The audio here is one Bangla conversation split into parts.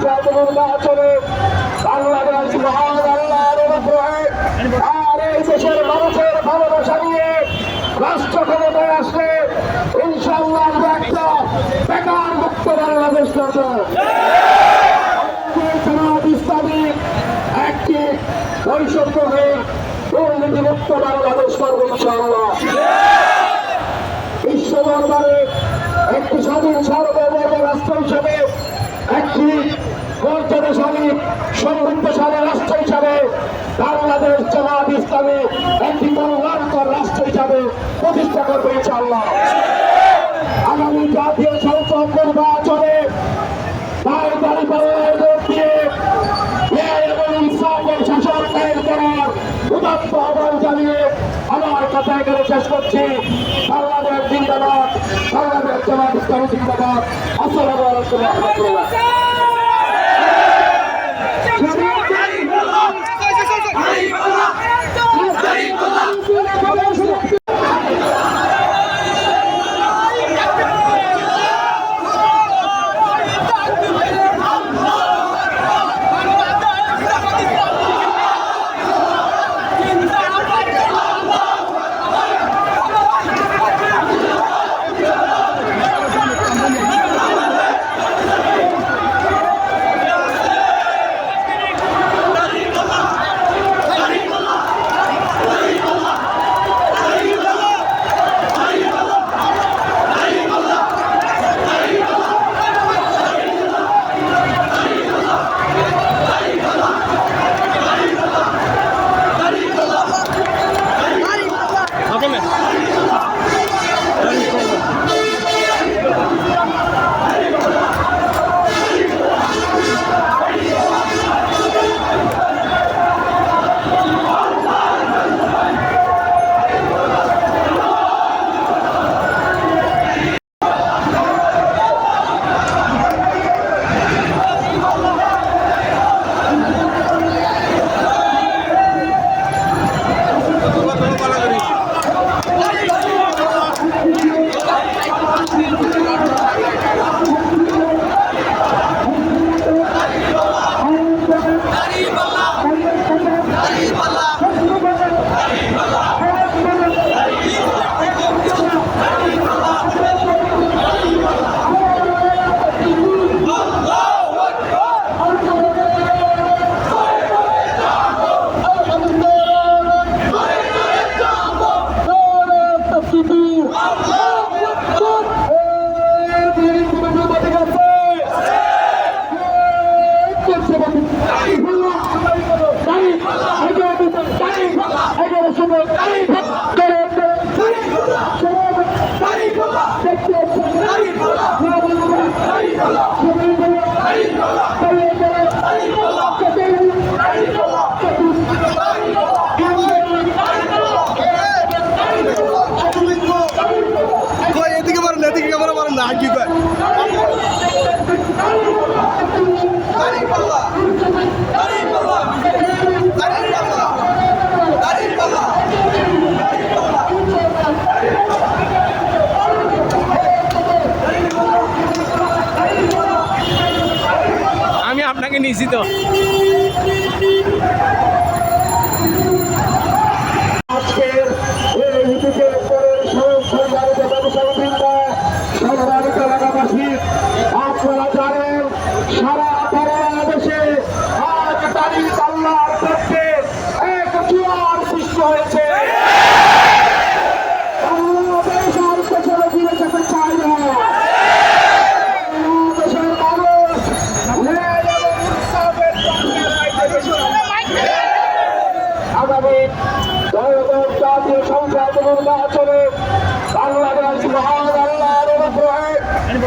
নির্বাচনে এই দেশের মানুষের ভালোবাসা নিয়ে রাষ্ট্র ক্ষমতায় আসলে ইনশাআল্লাহ আমরা একটা বেকার মুক্ত বাংলাদেশ ইসলামী একটি বৈষম্যহীন দুর্নীতিমুক্ত বাংলাদেশ করব ইনশাআল্লাহ বিশ্ব দরবারে একটি স্বাধীন সার্বভৌম রাষ্ট্র হিসেবে একটি মর্যাদাশালী সমৃদ্ধশালী রাষ্ট্র হিসাবে বাংলাদেশ জামাত ইসলামী একটি কল্যাণকর রাষ্ট্র হিসাবে প্রতিষ্ঠা করবে, ইনশাআল্লাহ। আগামী জাতীয় সংসদ নির্বাচনে বাড়ি পাল্লায় ভোট দিয়ে ন্যায় এবং ইনসাফের শাসন কায়েম করার উদাত্ত আহ্বান এখানে শেষ করছি। বাংলাদেশ জিন্দাবাদ, বাংলাদেশ জামাত ইসলামী জিন্দাবাদ। আসসালামু আলাইকুম 我们是时代的先锋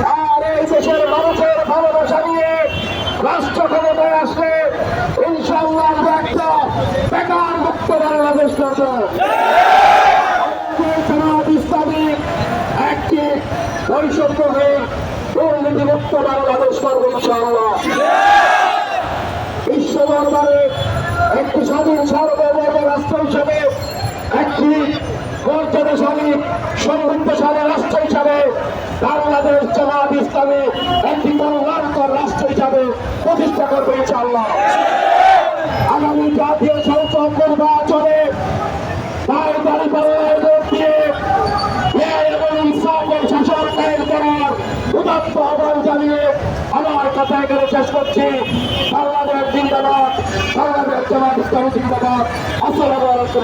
আর এই দেশের মানুষের ভালোবাসা নিয়ে রাষ্ট্র ক্ষমতায় আসলে ইনশাআল্লাহ আমরা একটা বেকার মুক্ত বাংলাদেশ একটি বৈষম্যহীন দুর্নীতিমুক্ত বাংলাদেশ করব একটি স্বাধীন সার্বভৌম রাষ্ট্র সমৃদ্ধশালী রাষ্ট্র হিসাবে বাংলাদেশ জামাত ইসলামে একটি গণতান্ত্রিক রাষ্ট্র হিসাবে প্রতিষ্ঠা করবে, ইনশাআল্লাহ। আগামী জাতীয় সংসদ নির্বাচনে আমার কথা এখানে শেষ করছি। বাংলাদেশ জিন্দাবাদ, বাংলাদেশ জামাত ইসলামী জিন্দাবাদ। আসসালামু আলাইকুম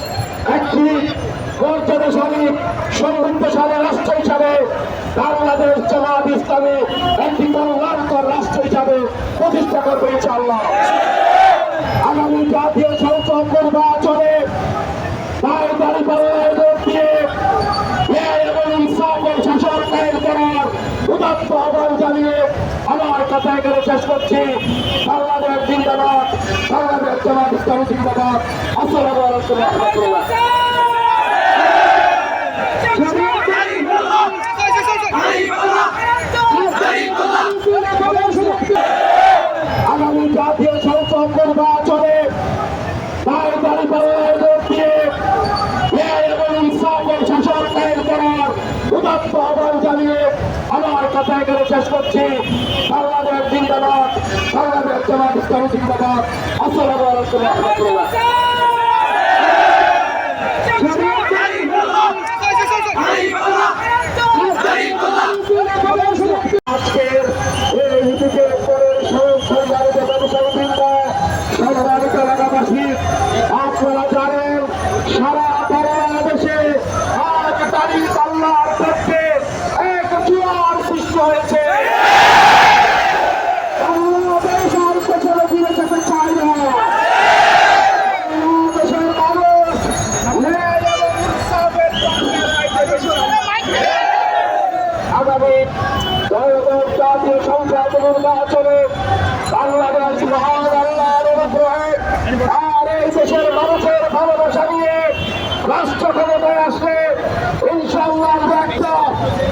একটি মর্যাদাশালী সমৃদ্ধশালী রাষ্ট্র হিসাবে বাংলাদেশ জামাত ইসলামী একটি কল্যাণকর রাষ্ট্র হিসাবে প্রতিষ্ঠা করবে ইনশাআল্লাহ। আগামী জাতীয় সংসদ নির্বাচনে দায় দাঁড়ি পাল্লায় ভোট দিয়ে এবং ইনসাফের আমার কথা এখানে শেষ করছি। ইসলামী জিন্দাবাদ আসসালামু আলাইকুম। রহমতুল্লাহ আগামী জাতীয় সংসদ নির্বাচনে আমার কথা এখানে শেষ করছি জামাত ইসলামী জিন্দাবাদ। আসসালামু আলাইকুম রহমতুল্লাহ। আগামী জাতীয় সংসদ নির্বাচনে বাংলাদেশ মহান আল্লাহর অনুগ্রহে আর দেশের মানুষের ভালোবাসা নিয়ে রাষ্ট্র ক্ষমতায় আসলে ইনশাআল্লাহ আমরা একটা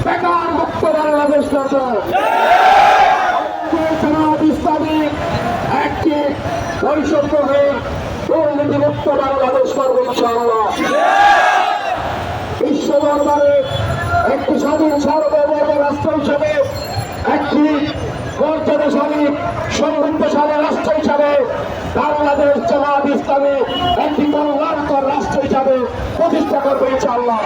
বেকার মুক্ত বাংলাদেশ জামাত ইসলামী একটি বৈষম্যহীন দুর্নীতিমুক্ত বাংলাদেশ করব ইনশাআল্লাহ। বিশ্ব দরবারে একটি স্বাধীন সার্বভৌম রাষ্ট্র হিসেবে, একটি মর্যাদাশালী সমৃদ্ধশালী রাষ্ট্র হিসাবে বাংলাদেশ জামাত ইসলামী একটি কল্যাণকর রাষ্ট্র হিসাবে প্রতিষ্ঠা করবে ইনশাআল্লাহ।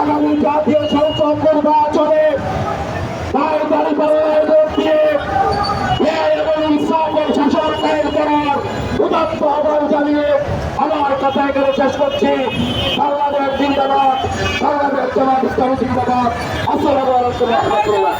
আগামী জাতীয় সংসদ নির্বাচনে দায় দাঁড়ি পাল্লায় উদাত্ত আহ্বান জানিয়ে কথা এখানে শেষ করছি বাংলাদেশ জিন্দাবাদ বাংলাদেশ জামাত ইসলামী জিন্দাবাদ আসসালামু আলাইকুম রহমতুল্লাহ